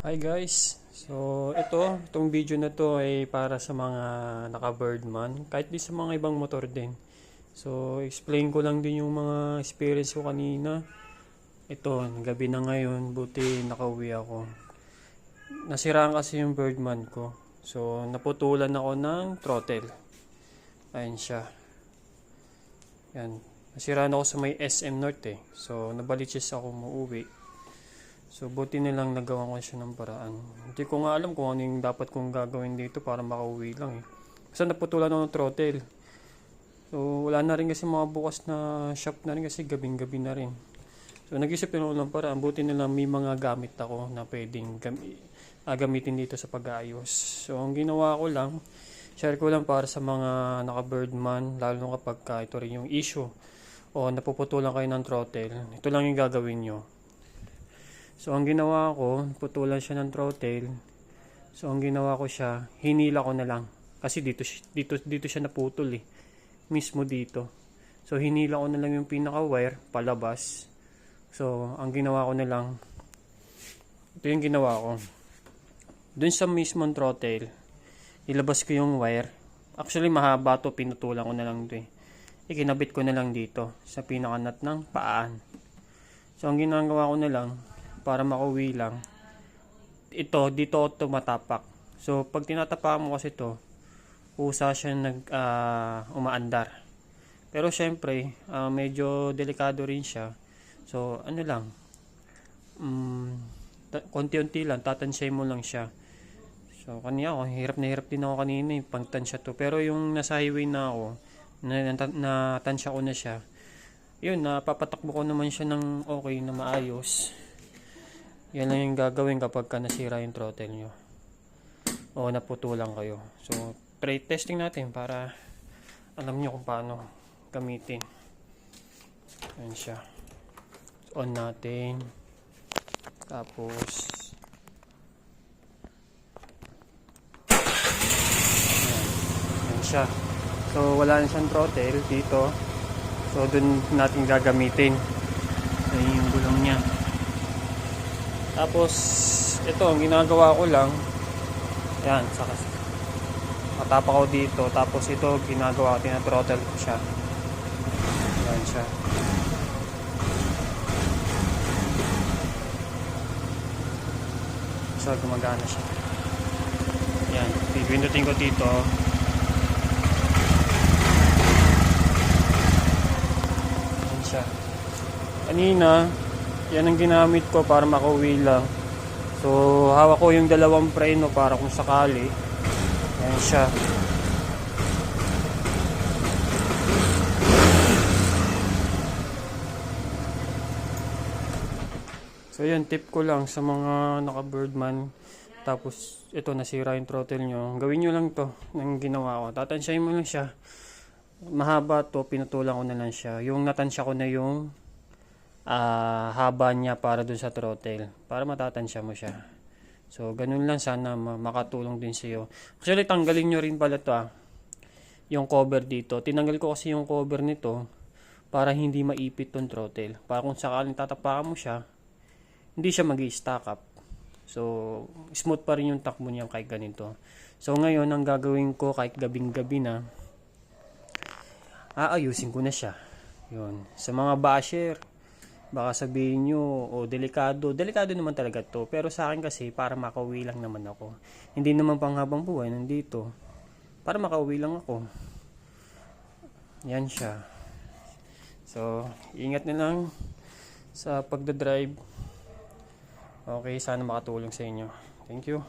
Hi guys! So ito, itong video na to ay para sa mga naka-Birdman, kahit di sa mga ibang motor din. So explain ko lang din yung mga experience ko kanina. Ito, gabi na ngayon, buti nakauwi ako. Nasiraan kasi yung Birdman ko. So naputulan ako ng throttle. Ayan siya. Yan. Nasiraan ako sa may SM North eh. So nabaliches ako muuwi. So, buti nilang nagawa ko siya ng paraan. Hindi ko nga alam kung ano yung dapat kong gagawin dito para makauwi lang eh. Basta naputulan ako ng throttle. So, wala na rin kasi mga bukas na shop na rin kasi gabing-gabi na rin. So, nag-isip din ako ng paraan. Buti nilang may mga gamit ako na pwedeng gami ah, gamitin dito sa pag-aayos. So, ang ginawa ko lang, share ko lang para sa mga naka-birdman, lalo kapag ka ito rin yung issue o napuputulan kayo ng throttle. Ito lang yung gagawin nyo. So, ang ginawa ko, putulan siya ng throttle. So, ang ginawa ko siya, hinila ko na lang. Kasi dito, dito, dito siya naputol eh. Mismo dito. So, hinila ko na lang yung pinaka-wire, palabas. So, ang ginawa ko na lang, ito yung ginawa ko. Dun sa mismong throttle, ilabas ko yung wire. Actually, mahaba to, pinutulan ko na lang to eh. Ikinabit ko na lang dito, sa pinakanat ng paan. So, ang ginagawa ko na lang, para makauwi lang. Ito, dito tumatapak. So, pag tinatapakan mo kasi ito, usa siya nag ah, umaandar. Pero syempre, ah, medyo delikado rin siya. So, ano lang, mm, ta- konti-unti lang, tatansya mo lang siya. So, kanina ako, hirap na hirap din ako kanina, eh, pangtansya to. Pero yung nasa highway na ako, na, na, natansya ko na siya, yun, napapatakbo ko naman siya ng okay na maayos. Yan lang yung gagawin kapag ka nasira yung throttle nyo. O naputulan kayo. So, try testing natin para alam nyo kung paano gamitin. Ayan siya. On natin. Tapos, ayan. Ayan siya. So, wala na siyang throttle dito. So, dun natin gagamitin. Ayan yung gulong niya. Tapos, ito, ang ginagawa ko lang, yan, saka, matapa ko dito. Tapos ito, ginagawa ko, tinathrottle ko siya. Yan siya. So, gumagana siya. Yan, pipindutin ko dito. Yan siya. Kanina, yan ang ginamit ko para makauwi lang. So, hawak ko yung dalawang preno para kung sakali. Yan siya. So, yun, tip ko lang sa mga naka-birdman. Tapos, ito, nasira yung throttle nyo. Gawin nyo lang to, ng ginawa ko. Tatansyahin mo lang siya. Mahaba to, pinutulan ko na lang siya. Yung natansya ko na yung ah, haba niya para dun sa throttle para matatansya mo siya. So ganun lang sana ma- makatulong din sa iyo actually tanggalin nyo rin pala to ah yung cover dito. Tinanggal ko kasi yung cover nito para hindi maipit tong throttle. Para kung sakaling tatapakan mo siya hindi siya mag stack up. So smooth pa rin yung takbo niya kahit ganito. So ngayon ang gagawin ko kahit gabing gabi na aayusin ko na siya. Yun. Sa mga basher baka sabihin nyo, o delikado. Delikado naman talaga to. Pero sa akin kasi, para makauwi lang naman ako. Hindi naman pang habang buhay, nandito. Para makauwi lang ako. Yan siya. So, ingat na lang sa pagdadrive. Okay, sana makatulong sa inyo. Thank you.